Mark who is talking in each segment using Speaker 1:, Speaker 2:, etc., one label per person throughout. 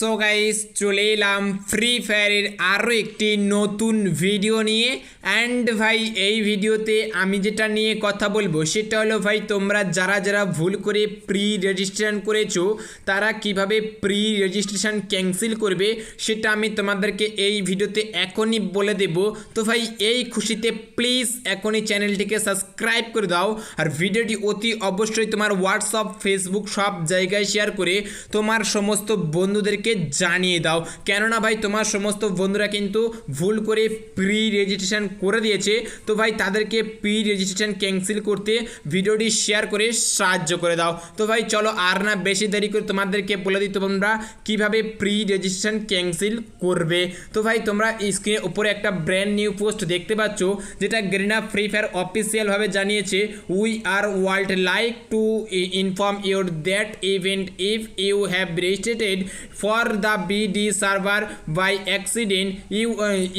Speaker 1: So guys, চলে এলাম free ফায়ারের আরও একটি নতুন ভিডিও নিয়ে। অ্যান্ড ভাই, এই ভিডিওতে আমি যেটা নিয়ে কথা বলব, সেটা হলো ভাই, তোমরা যারা যারা ভুল করে প্রি রেজিস্ট্রেশন করেছ, তারা কীভাবে প্রি রেজিস্ট্রেশন ক্যান্সেল করবে, সেটা আমি তোমাদেরকে এই ভিডিওতে এখনই বলে দেব। তো ভাই, এই খুশিতে প্লিজ এখনই চ্যানেলটিকে সাবস্ক্রাইব করে দাও। আর ভিডিওটি অতি অবশ্যই তোমার হোয়াটসঅ্যাপ ফেসবুক সব জায়গায় শেয়ার করে তোমার সমস্ত বন্ধুদেরকে জানিয়ে দাও। কেননা ভাই, তোমার সমস্ত বন্ধুরা কিন্তু ভুল করে প্রি রেজিস্ট্রেশন করে দিয়েছে। তো ভাই, তাদেরকে প্রি রেজিস্ট্রেশন ক্যান্সেল করতে ভিডিওটি শেয়ার করে সাহায্য করে দাও। তো ভাই, চলো আর না বেশি দেরি করে তোমাদেরকে বলে দিই তোমরা কীভাবে প্রি রেজিস্ট্রেশন ক্যান্সেল করবে। তো ভাই, তোমরা স্ক্রিনের উপরে একটা ব্র্যান্ড নিউ পোস্ট দেখতে পাচ্ছ, যেটা গ্রিনা ফ্রি ফায়ার অফিসিয়ালভাবে জানিয়েছে we are world like to inform your that event if you have registered for the BD server by accident you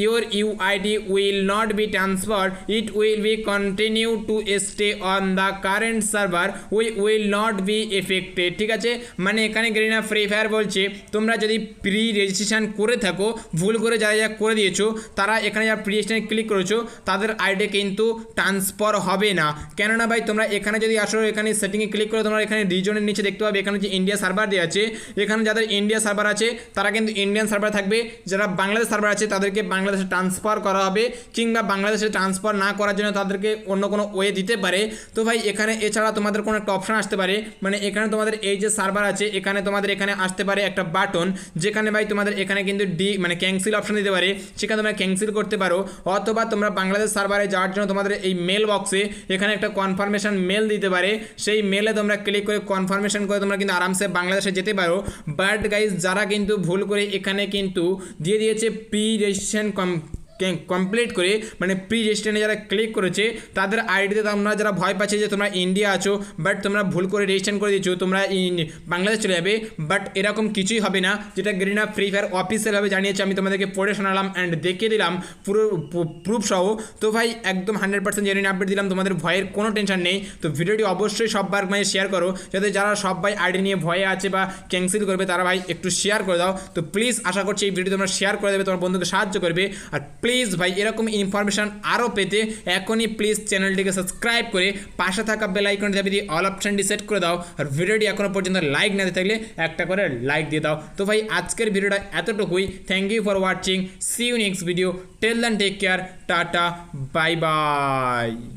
Speaker 1: your UID will not be transfer it will be continue to stay on the current server we will not be affected ঠিক আছে? মানে এখানে গ্রিনা free fire বলছে, তোমরা যদি pre registration করে থাকো, ভুল করে যারা যা করে দিয়েছ, তারা এখানে যারা প্রি রেজিস্ট্রেশন ক্লিক করেছ, তাদের আইডি কিন্তু ট্রান্সফার হবে না। কেননা ভাই, তোমরা এখানে যদি আসো, এখানে সেটিংয়ে ক্লিক করে, তোমরা এখানে রিজনের নিচে দেখতে পাবে, এখানে যে ইন্ডিয়া সার্ভার দেওয়া আছে, এখানে যাদের ইন্ডিয়া সার্ভার আছে, তারা কিন্তু ইন্ডিয়ান সার্ভার থাকবে। যারা বাংলাদেশ সার্ভার আছে, তাদেরকে বাংলাদেশে ট্রান্সফার করা হবে কিংবা বাংলাদেশে ট্রান্সফার না করার জন্য তাদেরকে অন্য কোনো ওয়ে দিতে পারে। তো ভাই, এখানে এছাড়া তোমাদের কোনো একটা অপশন আসতে পারে। মানে এখানে তোমাদের এই যে সার্ভার আছে, এখানে তোমাদের এখানে আসতে পারে একটা বাটন যেখানে ভাই তোমাদের এখানে কিন্তু ডি মানে ক্যান্সেল অপশন দিতে পারে। সেখানে তোমরা ক্যান্সেল করতে পারো। অথবা তোমরা বাংলাদেশ সার্ভারে যাওয়ার জন্য তোমাদের এই মেল বক্সে এখানে একটা কনফার্মেশন মেল দিতে পারে। সেই মেলে তোমরা ক্লিক করে কনফার্মেশন করে তোমরা কিন্তু আরামসে বাংলাদেশে যেতে পারো। বাট গাইজ যারা কিন্তু ভুল করে এখানে কিন্তু দিয়ে দিয়েছে প্রি রেজিস্ট্রেশন কম কমপ্লিট করে মানে প্রি রেজিস্ট্রেশনে যারা ক্লিক করেছে, তাদের আইডিতে তোমরা যারা ভয় পাচ্ছে যে তোমরা ইন্ডিয়া আছো বাট তোমরা ভুল করে রেজিস্ট্রেশন করে দিয়েছ, তোমরা বাংলাদেশ চলে যাবে বাট এরকম কিছুই হবে না, যেটা গ্রিনা ফ্রি ফায়ার অফিসিয়ালভাবে জানিয়েছে, আমি তোমাদেরকে পড়ে শোনালাম অ্যান্ড দেখিয়ে দিলাম, পুরো প্রুফ সহ। তো ভাই, একদম হান্ড্রেড পার্সেন্ট জেনুইন আপডেট দিলাম, তোমাদের ভয়ের কোনো টেনশন নেই। তো ভিডিওটি অবশ্যই সববার মানে শেয়ার করো, যাতে যারা সব ভাই আইডি নিয়ে ভয়ে আছে বা ক্যান্সেল করবে, তারা ভাই একটু শেয়ার করে দাও। তো প্লিজ আশা করছি এই ভিডিও তোমরা শেয়ার করে দেবে, তোমার বন্ধুকে সাহায্য করবে, আর প্লিজ ভাই, এরকম ইনফরমেশান আরও পেতে এখনই প্লিজ চ্যানেলটিকে সাবস্ক্রাইব করে পাশে থাকা বেল আইকনটি দিয়ে অল অপশানটি সেট করে দাও। আর ভিডিওটি এখনও পর্যন্ত লাইক না দিয়ে থাকলে একটা করে লাইক দিয়ে দাও। তো ভাই, আজকের ভিডিওটা এতটুকুই। Thank you for watching see you next video till then take care tata bye bye